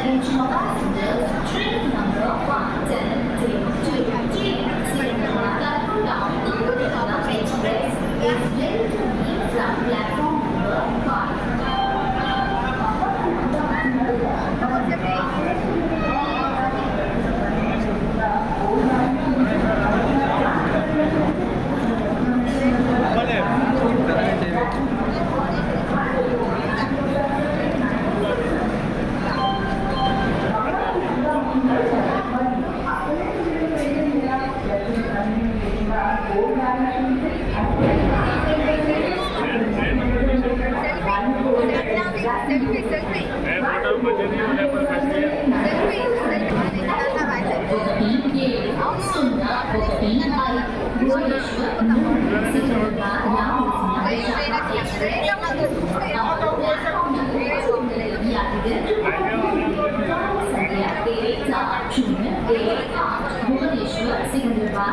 Attention all passengers.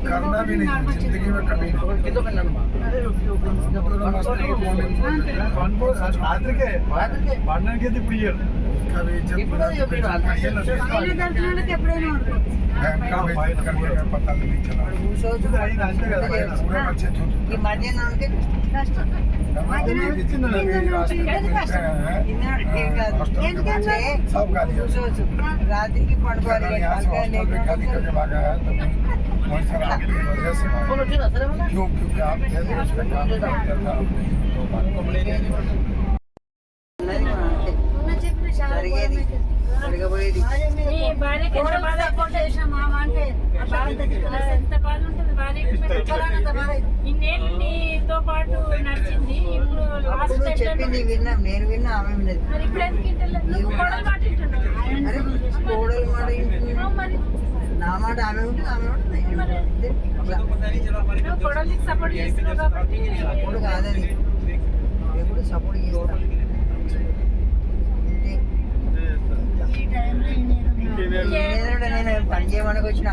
करना भी नहीं जिंदगी में कभी नहीं రాత్రికే పండగకి అయితే ఇప్పుడు ఇయ్యరు कभी जब रात की पड़वारी क्योंकि आप थे तो జరగబోయేది నీతో పాటు నడిచింది. ఇప్పుడు చెప్పింది విన్నాం నేను విన్నా ఆమె విన్నది. కొడలు మాట. అరే కోడలు నా మాట ఆమె ఉంటుంది ఆమె సపోర్ట్ చేస్తున్నావు కాబట్టి కాదని ఎప్పుడు సపోర్ట్ చేస్తా అంతే. నేనేదో నేను పని చేయమనికి వచ్చిన?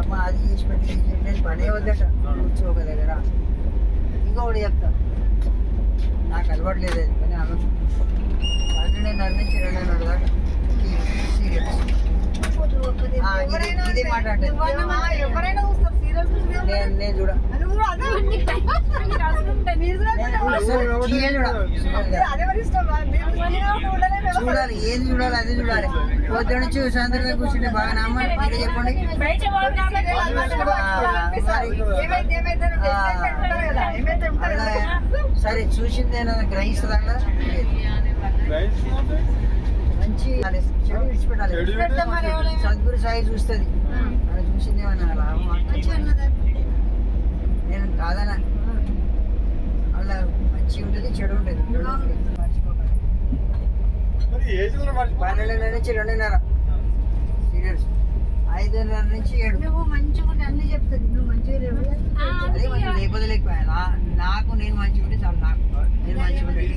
అమ్మ అది చేసి పెట్టి నేను పనే వద్దట. కూర్చో ఒక దగ్గర. ఇంకొకటి చెప్తా. నాకు అలవాటు లేదు అది కానీ ఆమె పన్నెండున్నర నుంచి రెండున్నర దాకా సీరియల్స్ ఇదే మాట అంటే నేను నేను చూడ చూడాలి ఏది చూడాలి అది చూడాలి. పొద్దు నుంచి సాయంత్రం కూర్చుంటే బాగా నమ్మ మీరే చెప్పండి. సరే చూసిందేనా గ్రహిస్తుందా మంచి చెడు విడిచిపెట్టాలి. సద్గురు సాయి చూస్తుంది. అలా చూసింది ఏమన్నా లాభం. నేను కాదనా అలా మంచి ఉంటుంది చెడు ఉంటుంది. పన్నెండున్నర నుంచి రెండున్నర. సీరియల్స్. ఐదున్నర నుంచి ఏడు. నువ్వు మంచిగా అన్ని చెప్తుంది. నువ్వు మంచిగా అదే మంచి లేకపోతే లేకపోయా? నాకు నేను మంచిగా ఉంటే చాలు. నాకు నేను మంచిగా ఉంటుంది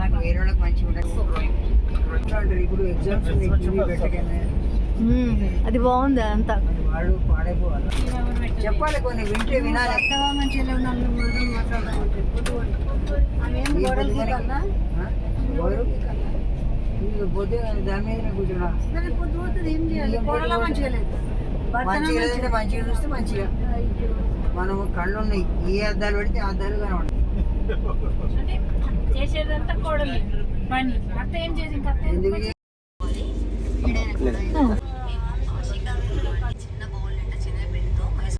నాకు వేరే వాళ్ళకి మంచిగా ఉండదు అది బాగుంది అంతా. వాళ్ళు పాడైపోవాలి. చెప్పాలి కొన్ని వింటే వినాలి. దాని మీద కూర్చున్నా. మంచిగా మంచిగా చూస్తే మంచిగా. మనం కళ్ళు ఉన్నాయి ఏ అద్దాలు పెడితే అద్దాలు కనబడతాయి. అంటే చేసేదంతా కోడలి. పని. అత్త ఏం చేసి ఇంకా అత్త